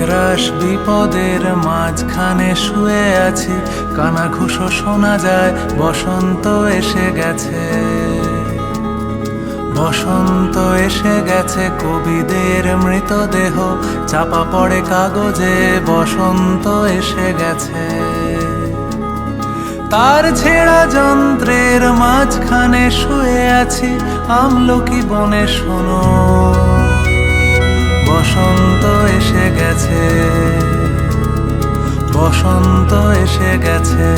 একরাশ বিপদের মাঝখানে শুয়ে আছি। কানা ঘুষো শোনা যায়, বসন্ত এসে গেছে। বসন্ত এসে গেছে কবিদের মৃতদেহ। চাপা পড়ে কাগজে, বসন্ত এসে গেছে। তার ছেঁড়া যন্ত্রের মাঝখানে শুয়ে আছি। আমলকি বনে শোনো। বসন্ত এসে গেছে। বসন্ত এসে গেছে।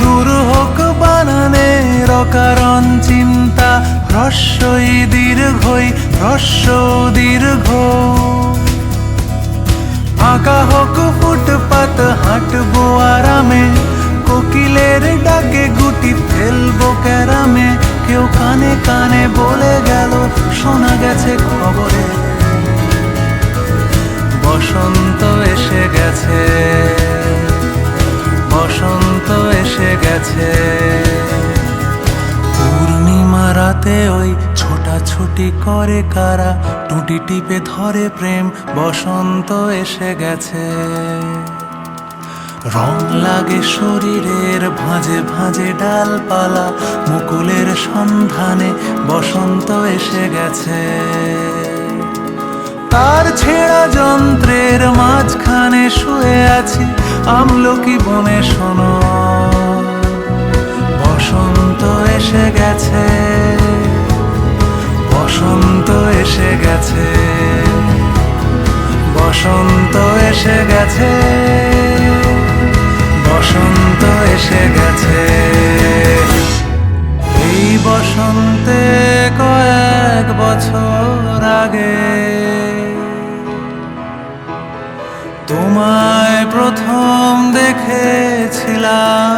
দূর হোক বানানের অকারণ চিন্তা দীর্ঘই হ্রস্ব দীর্ঘ। আঁকা হোক ফুটপাত, হাঁটবো আরামে, কোকিলের ডাকে গুটি ফেলব ক্যারামে। কেউ কানে কানে বলে গেল, শোনা গেছে খবরে। বসন্ত এসে গেছে, বসন্ত এসে গেছে। পূর্ণিমা রাতে ওই ছোটাছুটি করে কারা? টুটি টিপে ধরে প্রেম, বসন্ত এসে গেছে। রং লাগে শরীরের ভাঁজে ভাঁজে ডালপালা, মুকুলের সন্ধানে বসন্ত এসে গেছে। তার ছেঁড়া যন্ত্রের মাঝখানে শুয়ে আছি, আমলকি বনে শোনো। বসন্ত এসে গেছে। গেছে বসন্ত এসে গেছে। এই বসন্তে কয়েক বছর আগে তোমায় প্রথম দেখেছিলাম।